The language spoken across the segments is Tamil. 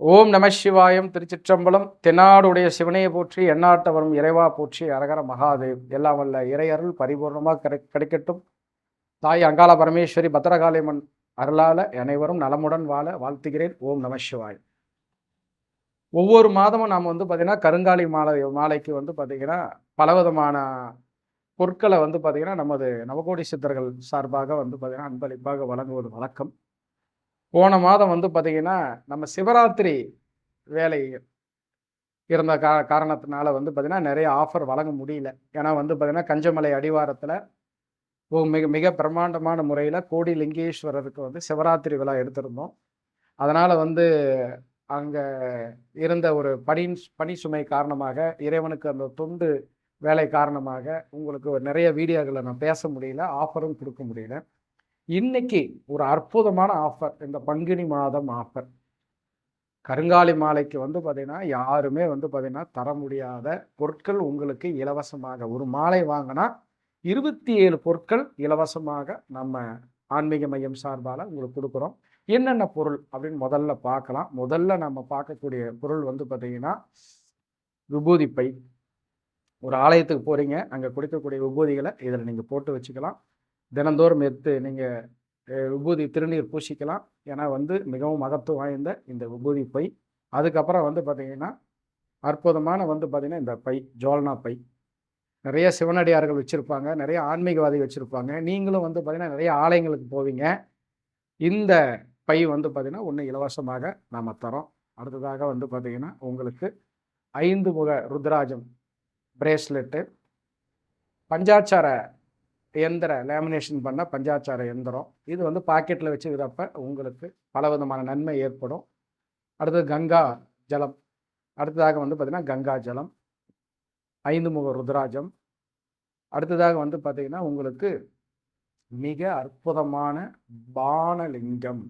ஓம் நம சிவாயம் திருச்சிற்றம்பலம். தென்னாடுடைய சிவனையை போற்றி எண்ணாட்டவரும் இறைவா போற்றி அரகர மகாதேவ். எல்லாம் வல்ல இறையருள் பரிபூர்ணமாக கிடை கிடைக்கட்டும். தாய் அங்காள பரமேஸ்வரி பத்திரகாளியம்மன் அருளால அனைவரும் நலமுடன் வாழ வாழ்த்துகிறேன். ஓம் நம சிவாய் ஒவ்வொரு மாதமும் நாம் வந்து பார்த்திங்கன்னா கருங்காலி மாலை மாலைக்கு வந்து பார்த்திங்கன்னா பலவிதமான பொருட்களை வந்து பார்த்திங்கன்னா நமது நவகோடி சித்தர்கள் சார்பாக வந்து பார்த்திங்கன்னா அன்பளிப்பாக வழங்குவது வழக்கம். போன மாதம் வந்து பார்த்திங்கன்னா நம்ம சிவராத்திரி வேலை இருந்த கா காரணத்தினால வந்து பார்த்திங்கன்னா நிறைய ஆஃபர் வழங்க முடியல. ஏன்னா வந்து பார்த்திங்கன்னா கஞ்சமலை அடிவாரத்தில் மிக மிக பிரம்மாண்டமான முறையில் கோடி லிங்கேஸ்வரருக்கு வந்து சிவராத்திரி விழா எடுத்திருந்தோம். அதனால் வந்து அங்கே இருந்த ஒரு பணி பணி சுமை காரணமாக இறைவனுக்கு அந்த தொண்டு வேலை காரணமாக உங்களுக்கு ஒரு நிறைய வீடியோக்களை நான் பேச முடியல ஆஃபரும் கொடுக்க முடியல. இன்னைக்கு ஒரு அற்புதமான ஆஃபர் இந்த பங்குனி மாதம் ஆஃபர் கருங்காலி மாலைக்கு வந்து பார்த்தீங்கன்னா யாருமே வந்து பார்த்தீங்கன்னா தர முடியாத பொருட்கள் உங்களுக்கு இலவசமாக. ஒரு மாலை வாங்கினா இருபத்தி ஏழு பொருட்கள் இலவசமாக நம்ம ஆன்மீக மையம் சார்பால் உங்களுக்கு கொடுக்குறோம். என்னென்ன பொருள் அப்படின்னு முதல்ல பார்க்கலாம். முதல்ல நம்ம பார்க்கக்கூடிய பொருள் வந்து பார்த்தீங்கன்னா விபூதி பை. ஒரு ஆலயத்துக்கு போகிறீங்க அங்கே கொடுக்கக்கூடிய விபூதிகளை இதில் நீங்கள் போட்டு வச்சுக்கலாம். தினந்தோறும் எடுத்து நீங்கள் விபூதி திருநீர் பூசிக்கலாம். ஏன்னா வந்து மிகவும் மகத்துவம் வாய்ந்த இந்த விபூதி பை. அதுக்கப்புறம் வந்து பார்த்திங்கன்னா அற்புதமான வந்து பார்த்திங்கன்னா இந்த பை ஜோல்னா பை. நிறைய சிவனடியார்கள் வச்சுருப்பாங்க நிறைய ஆன்மீகவாதி வச்சுருப்பாங்க. நீங்களும் வந்து பார்த்திங்கன்னா நிறைய ஆலயங்களுக்கு போவீங்க. இந்த பை வந்து பார்த்திங்கன்னா ஒன்று இலவசமாக நாம் தரோம் அடுத்ததாக வந்து பார்த்திங்கன்னா உங்களுக்கு ஐந்து முக ருத்ராஜம் பிரேஸ்லெட்டு பஞ்சாச்சார எந்திர லேமினேஷன் பண்ண பஞ்சாச்சார எந்திரம் இது வந்து பாக்கெட்டில் வச்சுக்கிறப்ப உங்களுக்கு பல விதமான நன்மை ஏற்படும். அடுத்தது கங்கா ஜலம். அடுத்ததாக வந்து பார்த்திங்கன்னா கங்கா ஜலம். ஐந்து முக ருத்ராஜம். அடுத்ததாக வந்து பார்த்திங்கன்னா உங்களுக்கு மிக அற்புதமான பானலிங்கம்.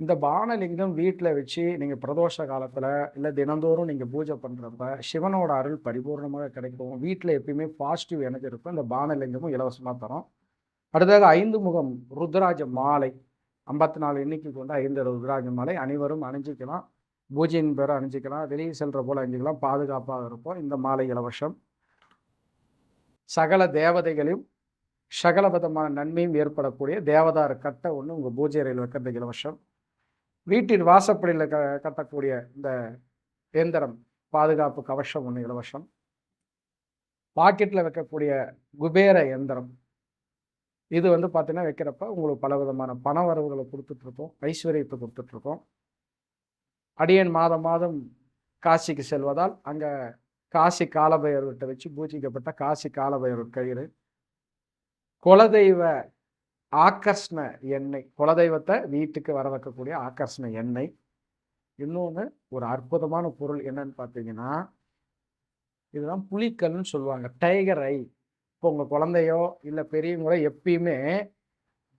இந்த பானலிங்கம் வீட்டில் வச்சு நீங்கள் பிரதோஷ காலத்தில் இல்லை தினந்தோறும் நீங்கள் பூஜை பண்ணுறப்ப சிவனோட அருள் பரிபூர்ணமாக கிடைக்கும். வீட்டில் எப்பயுமே பாசிட்டிவ் எனர்ஜி இருக்கும். இந்த பானலிங்கமும் இலவசமாக தரும். அடுத்ததாக ஐந்து முகம் ருத்ராஜ மாலை. ஐம்பத்தி நாலு எண்ணிக்கை கொண்டு ஐந்து ருத்ராஜ மாலை. அனைவரும் அணிஞ்சிக்கலாம். பூஜையின் பேரை அணிஞ்சிக்கலாம். வெளியே செல்கிற போல் அணிஞ்சிக்கலாம். பாதுகாப்பாக இருப்போம். இந்த மாலை இலவசம். சகல தேவதைகளையும் சகல விதமான நன்மையும் ஏற்படக்கூடிய தேவதார கட்டை ஒன்று உங்கள் பூஜை அறையில் வைக்கிறது இலவசம். வீட்டின் வாசப்படியில் க கட்டக்கூடிய இந்த இயந்திரம் பாதுகாப்பு கவசம் ஒன்று இலவசம். பாக்கெட்டில் வைக்கக்கூடிய குபேர இயந்திரம். இது வந்து பார்த்தீங்கன்னா வைக்கிறப்ப உங்களுக்கு பல விதமான பண வரவுகளை கொடுத்துட்ருக்கோம் ஐஸ்வர்யத்தை கொடுத்துட்ருக்கோம். அடியன் மாதம் மாதம் காசிக்கு செல்வதால் அங்கே காசி காலபைரவர்கிட்ட வச்சு பூஜிக்கப்பட்ட காசி காலபைரவர் கயிறு. குலதெய்வ ஆகர்ஷ்ண எண்ணெய் குலதெய்வத்தை வீட்டுக்கு வர வைக்கக்கூடிய ஆக்கர்ஷண எண்ணெய். இன்னொன்று ஒரு அற்புதமான பொருள் என்னன்னு பார்த்தீங்கன்னா இதுதான் புலிக்கல்னு சொல்லுவாங்க டைகர் ஐ இப்போ உங்கள் குழந்தையோ இல்லை பெரியவங்களோ எப்பயுமே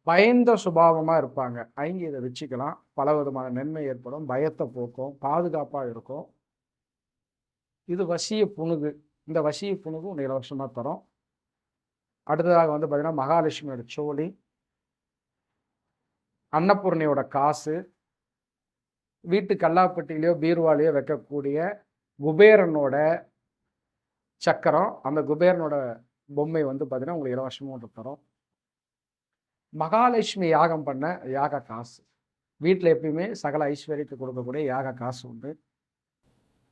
பயந்த சுபாவமாக இருப்பாங்க. அங்கே இதை வச்சுக்கலாம். பல விதமான நன்மை ஏற்படும் பயத்தை போக்கும் பாதுகாப்பாக இருக்கும். இது வசிய புணுகு. இந்த வசிய புணுகு ஒன்று இலவசமாக தரும். அடுத்ததாக வந்து பார்த்திங்கன்னா மகாலட்சுமியோட சோழி. அன்னபூர்ணியோட காசு வீட்டு கல்லாப்பட்டியிலையோ பீர்வாலையோ வைக்கக்கூடிய குபேரனோட சக்கரம் அந்த குபேரனோட பொம்மை வந்து பார்த்தீங்கன்னா உங்களுக்கு இலவசமாக தரும். மகாலட்சுமி யாகம் பண்ண யாக காசு. வீட்டில் எப்பயுமே சகல ஐஸ்வர்யத்தை கொடுக்கக்கூடிய யாக காசு உண்டு.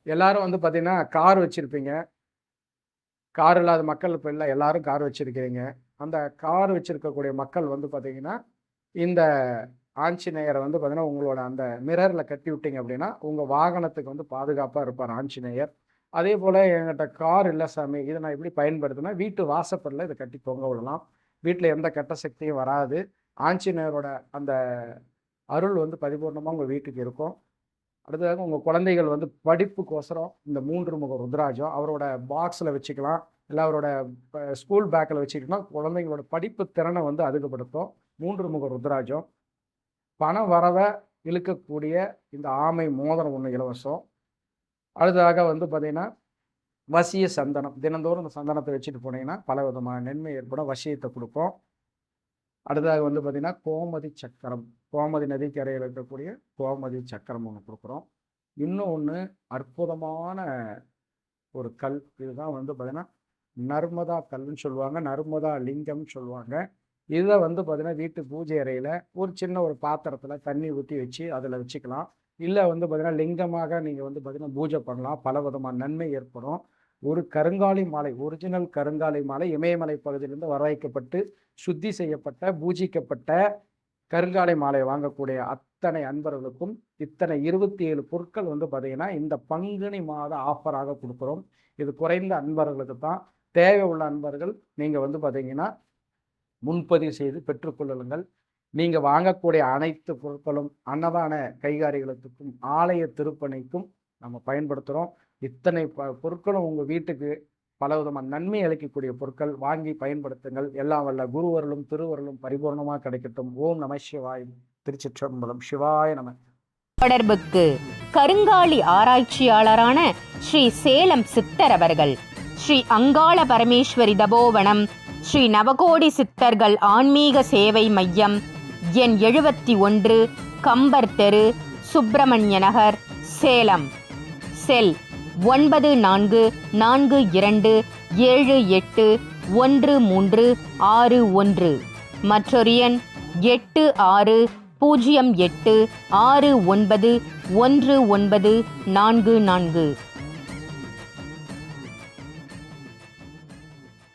எல்லாரும் வந்து பார்த்தீங்கன்னா கார் வச்சுருப்பீங்க. கார் இல்லாத மக்கள் இப்போ இல்லை எல்லாரும் கார் வச்சுருக்கிறீங்க. அந்த கார் வச்சுருக்கக்கூடிய மக்கள் வந்து பார்த்தீங்கன்னா இந்த ஆஞ்சநேயரை வந்து பார்த்தீங்கன்னா உங்களோட அந்த மிரரில் கட்டி விட்டீங்க அப்படின்னா உங்கள் வாகனத்துக்கு வந்து பாதுகாப்பாக இருப்பார் ஆஞ்சநேயர். அதே போல் என்கிட்ட கார் இல்லை சாமி இதை நான் எப்படி பயன்படுத்தினா வீட்டு வாசப்படில் இதை கட்டி தொங்க விடலாம். வீட்டில் எந்த கெட்ட சக்தியும் வராது. ஆஞ்சநேயரோட அந்த அருள் வந்து பரிபூர்ணமாக உங்கள் வீட்டுக்கு இருக்கும். அடுத்ததாக உங்கள் குழந்தைகள் வந்து படிப்புக்கோசரம் இந்த மூன்று முக ருத்ராஜம் அவரோட பாக்ஸில் வச்சுக்கலாம். இல்லை அவரோட ஸ்கூல் பேக்கில் வச்சுக்கிட்டோம்னா குழந்தைங்களோட படிப்பு திறனை வந்து அதிகப்படுத்தும். மூன்று முக ருத்ராஜம். பண வரவை இழுக்கக்கூடிய இந்த ஆமை மோதிரம் ஒன்று இலவசம். அடுத்ததாக வந்து பார்த்திங்கன்னா வசிய சந்தனம். தினந்தோறும் இந்த சந்தனத்தை வச்சுட்டு போனீங்கன்னா பல விதமான நன்மை ஏற்படும். வசியத்தை கொடுப்போம் அடுத்ததாக வந்து பார்த்திங்கன்னா கோமதி சக்கரம். கோமதி நதிக்கரையில் இருக்கக்கூடிய கோமதி சக்கரம் ஒன்று கொடுக்குறோம். இன்னும் ஒன்று அற்புதமான ஒரு கல். இதுதான் வந்து பார்த்திங்கன்னா நர்மதா கல்னு சொல்லுவாங்க. நர்மதா லிங்கம்னு சொல்லுவாங்க. இதை வந்து பார்த்தீங்கன்னா வீட்டு பூஜை அறையில் ஒரு சின்ன ஒரு பாத்திரத்தில் தண்ணி ஊற்றி வச்சு அதில் வச்சுக்கலாம். இல்லை வந்து பார்த்தீங்கன்னா லிங்கமாக நீங்கள் வந்து பார்த்தீங்கன்னா பூஜை பண்ணலாம். பல விதமான நன்மை ஏற்படும். ஒரு கருங்காலி மாலை ஒரிஜினல் கருங்காலி மாலை இமயமலை பகுதியிலிருந்து வரவைக்கப்பட்டு சுத்தி செய்யப்பட்ட பூஜிக்கப்பட்ட கருங்காலை மாலை வாங்கக்கூடிய அத்தனை அன்பர்களுக்கும் இத்தனை இருபத்தி ஏழு பொருட்கள் வந்து பார்த்தீங்கன்னா இந்த பங்குனி மாத ஆஃபராக கொடுக்குறோம். இது குறைந்த அன்பர்களுக்கு தான். தேவை உள்ள அன்பர்கள் நீங்கள் வந்து பார்த்தீங்கன்னா முன்பதிவு செய்து பெற்றுக்கொள்ளுங்கள் நீங்கள் வாங்கக்கூடிய அனைத்து பொருட்களும் அன்னதான கைகாரிகளுக்கும் ஆலய திருப்பணிக்கும் நம்ம பயன்படுத்துகிறோம் இத்தனை ப பொருட்களும் உங்கள் வீட்டுக்கு பல விதமான நன்மை அளிக்கக்கூடிய பொருட்கள் வாங்கி பயன்படுத்துங்கள். எல்லாம் வல்ல குருவர்களும் திருவருளும் பரிபூர்ணமாக கிடைக்கட்டும். ஓம் நம சிவாய். திருச்சிற்றம்பலம் சிவாய நம. தொடர்புக்கு கருங்காலி ஆராய்ச்சியாளரான ஸ்ரீ சேலம் சித்தர் அவர்கள். ஸ்ரீ அங்காள பரமேஸ்வரி தபோவனம் ஸ்ரீ நவகோடி சித்தர்கள் ஆன்மீக சேவை மையம் எண் எழுபத்தி ஒன்று கம்பர் தெரு சுப்பிரமணிய நகர் சேலம். செல் ஒன்பது நான்கு நான்கு இரண்டு ஏழு எட்டு ஒன்று மூன்று ஆறு ஒன்று. மற்றொரு எண் எட்டு ஆறு பூஜ்ஜியம் எட்டு ஆறு ஒன்பது ஒன்று ஒன்பது நான்கு நான்கு.